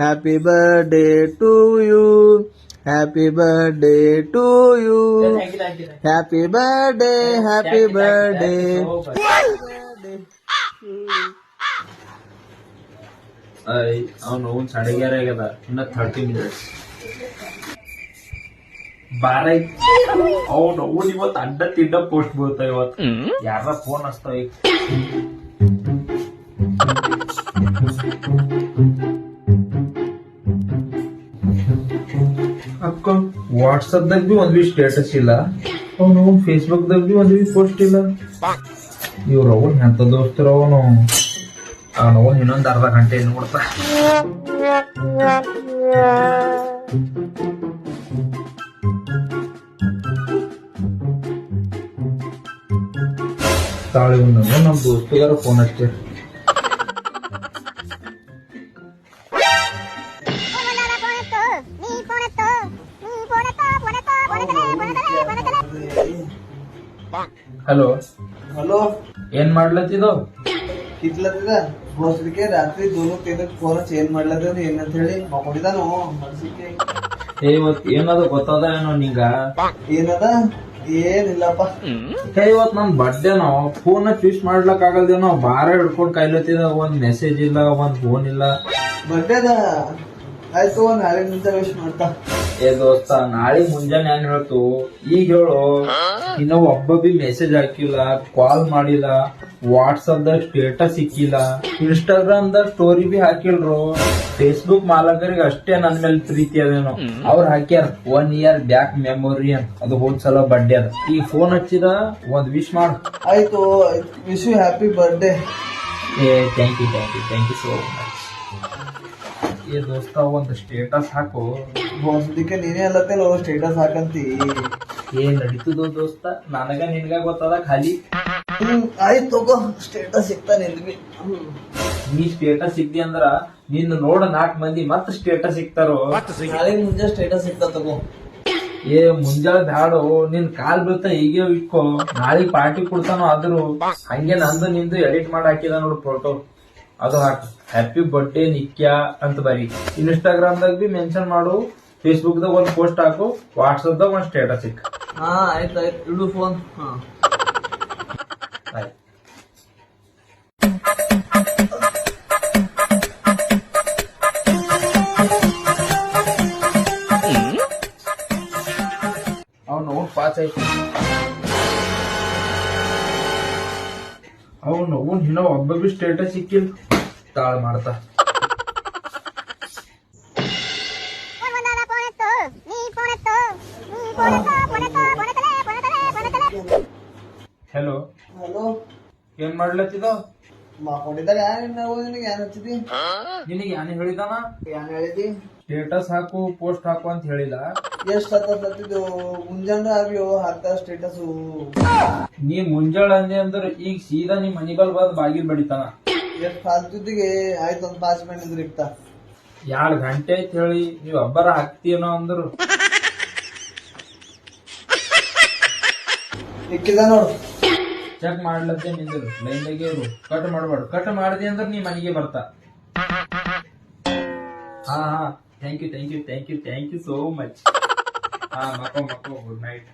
Happy birthday to you happy birthday to you happy birthday happy birthday ಅವನು ಒಂದ್ ಸಡಗ್ಯಾರ ಆಗ್ಯದ ಇನ್ನ ಥರ್ಟಿ ಮಿನಿಟ್ಸ್ ಬಾರ ಅವ್ನು ಅವ್ನು ಇವತ್ತು ಅಡ್ಡ ತಿಡ್ಡ ಪೋಸ್ಟ್ ಬೀಳ್ತಾವ ಇವತ್ತು ಯಾರ ಫೋನ್ ಹಚ್ತಾವ ಈಗ ಅಕ್ಕ ವಾಟ್ಸಪ್ದಾಗ ಬಿ ಒಂದ್ ಬಿ ಸ್ಟೇಟಸ್ ಇಲ್ಲ. ಅವನು ಫೇಸ್ಬುಕ್ದಾಗ ಬಿ ಒಂದ್ ಪೋಸ್ಟ್ ಇಲ್ಲ. ಇವ್ರ ಅವನ್ ಎಂತ ದೋಸ್ತರ ಅವನು? ಅವನು ಇನ್ನೊಂದ್ ಅರ್ಧ ಗಂಟೆ ನೋಡ್ತಾ. ತಾಳಿ ಒಂದು ನಮ್ ದೋಸ್ತಿಗಾರ ಫೋನ್ ಹಚ್ಚಿ ಹಲೋ ಹಲೋ ಏನ್ ಮಾಡ್ಲತ್ತಿದೋ? ಕಿತ್ಲತ್ತದ? ಬೋಸ್ಲಿಕ್ಕೆ ರಾತ್ರಿ ದೂರ ತೇನಕ್ ಫೋನ್ ಚೇಂಜ್ ಮಾಡ್ಲತ್ತದ ಏನಂತ ಹೇಳಿ ಮಕ್ಕೊಂಡಿದಾನು ಮನ್ಸಿಗೆ ಏ ಇವತ್ ಏನದ ಗೊತ್ತದ ಏನೋ ನಿಂಗ? ಏನದ? ಏನಿಲ್ಲಪ್ಪ. ಏ ಇವತ್ ನನ್ ಬರ್ಡೇನೋ ಫೋನ್ ವಿಶ್ ಮಾಡ್ಲಕ್ ಆಗಲ್ದೇನೋ? ಬಾರ ಹಿಡ್ಕೊಂಡ್ ಕೈಲತ್ತಿದ ಒಂದ್ ಮೆಸೇಜ್ ಇಲ್ಲ ಒಂದ್ ಫೋನ್ ಇಲ್ಲ. ಬರ್ಡೇದ ಆಯ್ತು ನಾಳೆ ವಿಶ್ ಮಾಡ್ತಾ ಏ ದೋಸ್ತ ನಾಳೆ ಮುಂಜಾನೆ ಏನ್ ಹೇಳ್ತು? ಈಗ ಹೇಳು. ಇನ್ನ ಒಬ್ಬ ಬಿ ಮೆಸೇಜ್ ಹಾಕಿಲ್ಲ ಕಾಲ್ ಮಾಡಿಲ್ಲ ವಾಟ್ಸಪ್ ದಾಗ ಸ್ಟೇಟಸ್ ಸಿಕ್ಕಿಲ್ಲ ಇನ್ಸ್ಟಾಗ್ರಾಮ್ ದಾಗ ಸ್ಟೋರಿ ಬಿ ಹಾಕಿಲ್ರು. ಫೇಸ್ಬುಕ್ ಮಾಲಕರಿಗೆ ಅಷ್ಟೇ ನನ್ ಮೇಲೆ ಪ್ರೀತಿ ಅದೇನು. ಅವ್ರು ಹಾಕ್ಯಾರ ಒನ್ ಇಯರ್ ಬ್ಯಾಕ್ ಮೆಮೊರಿ ಅಂತ. ಅದು ಹೋದ್ ಸಲ ಬರ್ಡೇ ಅದ. ಈ ಫೋನ್ ಹಚ್ಚಿದ ಒಂದ್ ವಿಶ್ ಮಾಡ್. ಆಯ್ತು ವಿಶ್ ಯು ಹ್ಯಾಪಿ ಬರ್ಡೇ ಏ thank you thank you thank you so much ಏ ದೋಸ್ತ ಒಂದು ಸ್ಟೇಟಸ್ ಹಾಕು. ಹೊಸದಕ್ಕೆ ನೀನೇ ಅಲ್ಲತ್ತಲ್ಲ ಸ್ಟೇಟಸ್ ಹಾಕಂತಿ. ಏನ್ ನಡೀತದೋ ದೋಸ್ತ? ನನಗ ನಿನ್ಗ ಗೊತ್ತದ ಖಾಲಿ. ಹ್ಮ್ ಆಯ್ತು ತಗೋ ಸ್ಟೇಟಸ್ ಸಿಗ್ತಾ ನಿಂದ್ವಿ ನೀ ಸ್ಟೇಟಸ್ ಸಿಗ್ದಿ ಅಂದ್ರ ನಿನ್ನ ನೋಡ ನಾಕ್ ಮಂದಿ ಮತ್ತ ಸ್ಟೇಟಸ್ ಸಿಗ್ತಾರೋ? ನಾಳೆ ಮುಂಜೆ ಸ್ಟೇಟಸ್ ಸಿಗ್ತಾ ತಗೋ. ಏ ಮುಂಜಾನೆ ಬ್ಯಾಡು ನಿನ್ ಕಾಲ್ ಬೀಳ್ತ ಹೀಗೆ ಇಟ್ಕೋ. ನಾಳೆ ಪಾರ್ಟಿ ಕೊಡ್ತಾನೋ ಆದ್ರೂ ಹಂಗೆ ನಂದು ನಿಂದು ಎಡಿಟ್ ಮಾಡಿ ಹಾಕಿದ ನೋಡು ಫೋಟೋ ಅದು ಹಾಕು. ಹ್ಯಾಪಿ ಬರ್ಡೇ ನಿಕ್ಯ ಅಂತ ಬರಿ. ಇನ್ಸ್ಟಾಗ್ರಾಮ್ ದಾಗ ಬಿ ಮೆನ್ಷನ್ ಮಾಡು ಫೇಸ್ಬುಕ್ ದಾಗ ಒಂದು ಪೋಸ್ಟ್ ಹಾಕು ವಾಟ್ಸಪ್ ದಾಗ ಒಂದ್ ಸ್ಟೇಟಸ್ ಸಿಕ್ ಹಾ ಆಯ್ತು ಆಯ್ತು. ಇಡು ಫೋನ್ ಹಾ. ಆಯ್ತು. ಅವನು ಪಾಸ್ ಆಯ್ತು. ಅವನು ಅವ್ನು ಇನ್ನೂ ಒಬ್ಬ ಬಿ ಸ್ಟೇಟಸ್ ಸಿಕ್ಕಿಲ್ಲ ತಾಳ ಮಾಡ್ತಾ. ಹೆಲೋ. ಹಲೋ ಏನ್ ಮಾಡ್ಲತ್ತಿದ? ಮಾಡ್ಕೊಂಡಿದ್ದಾಗ ಏನ್ ನಾವು ನಿನಗೆ ಏನ್ ಹಚ್ಚಿದಿ? ನಿನಗೆ ಯಾನ್ ಹೇಳಿದಾನ? ಏನ್ ಹೇಳಿದಿ? ಸ್ಟೇಟಸ್ ಹಾಕು ಪೋಸ್ಟ್ ಹಾಕು ಅಂತ ಹೇಳಿಲ್ಲ ಎಷ್ಟ್ ಹತ್ತಿದ್ದು? ಸತ್ತಿದ್ದು ಮುಂಜಾನೆ ಆಗ್ಲಿ ಹತ್ತ ಸ್ಟೇಟಸ್ ನೀ ಮುಂಜಾಳ ಅಂದೆ ಅಂದ್ರೆ ಈಗ ಸೀದಾ ನಿಮ್ ಮನಿ ಬಲ್ ಬಂದ್ ಬಾಗಿಲ್ ಬಡಿತಾನ. ಎಷ್ಟ್ ಫಾಲ್ತುದಿಗೆ ಆಯ್ತು ಒಂದ್ ಪಾಸ್ ಮಿನಿಟ್ ಇದ್ರ ಇಕ್ತಾ ಎರಡ್ ಗಂಟೆ ಐತ್ ಹೇಳಿ ನೀವ್ ಒಬ್ಬರ ಹಾಕ್ತೀನೋ ಅಂದ್ರು. ಇಕ್ಕಿದ ನೋಡು. ಚೆಕ್ ಮಾಡ್ಲತ್ತೆ ನಿಂದಿರು ಲೈನ್ದಾಗೆ ಇರು. ಕಟ್ ಮಾಡಬಾರ್ದು ಕಟ್ ಮಾಡಿದೆ ಅಂದ್ರೆ ನೀ ಮನೆಗೆ ಬರ್ತಾ. ಹಾ ಹಾ. Thank you thank you thank you thank you so much ಹಾ ಮಕ್ಕೋ ಮಕ್ಕೋ ಗುಡ್ ನೈಟ್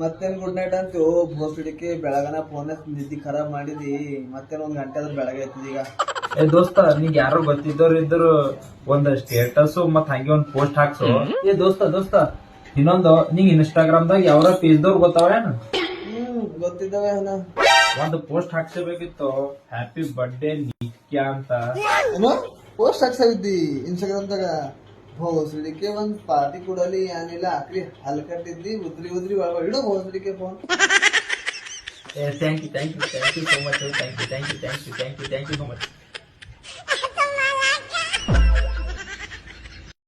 ಮತ್ತೇನ್ ಗುಡ್ ನೈಟ್ ಅಂತೀವ್ ಬೋಸ್ಡಿಕ್ಕೆ ಬೆಳಗನ ಫೋನ್ ನಿದ್ದಿ ಖರಾಬ್ ಮಾಡಿದಿ. ಮತ್ತೆ ಒಂದ್ ಗಂಟೆ ಆದ್ರೆ ಬೆಳಗ್ಗೆ ಐತಿ ಈಗ? ಏ ದೋಸ್ತ ನಿಂಗ್ ಯಾರು ಗೊತ್ತಿದ್ದವ್ರು ಇದ್ರು ಒಂದ್ ಸ್ಟೇಟಸ್ ಮತ್ ಹಂಗೆ ಒಂದ್ ಪೋಸ್ಟ್ ಹಾಕ್ಸು. ಏ ದೋಸ್ತ ದೋಸ್ತ. ಇನ್ನೊಂದು ನಿಂಗ್ ಇನ್ಸ್ಟಾಗ್ರಾಮ್ ದಾಗ ಯಾವ್ರ ಪೇಜ್ ದವ್ರು ಗೊತ್ತಾವೇನ ಗೊತ್ತಿದ್ದಾವೆ ಹಣ ಒಂದು ಪೋಸ್ಟ್ ಹಾಕ್ಸಬೇಕಿತ್ತು. ಹ್ಯಾಪಿ ಬರ್ಡೇ ನಿತ್ಯ ಅಂತ. ಏನು ಪೋಸ್ಟ್ ಇನ್ಸ್ಟಾಗ್ರಾಮ್ ಇನ್ಸ್ಟಾಗ್ರಾಮ್ದಾಗ ಭೋಸ್ಡಿಕೆ ಒಂದ್ ಪಾರ್ಟಿ ಕೊಡಲಿ ಏನಿಲ್ಲ ಆಕ್ರಿ ಹಲ್ಕಟ್ಟಿದ್ದಿ ಉದ್ರಿ ಉದ್ರಿ ಒಳಗ ಇಡು ಭೋಸ್ಡಿಕೆ phone thank you thank you thank you so much thank you thank you thank you thank you thank you so much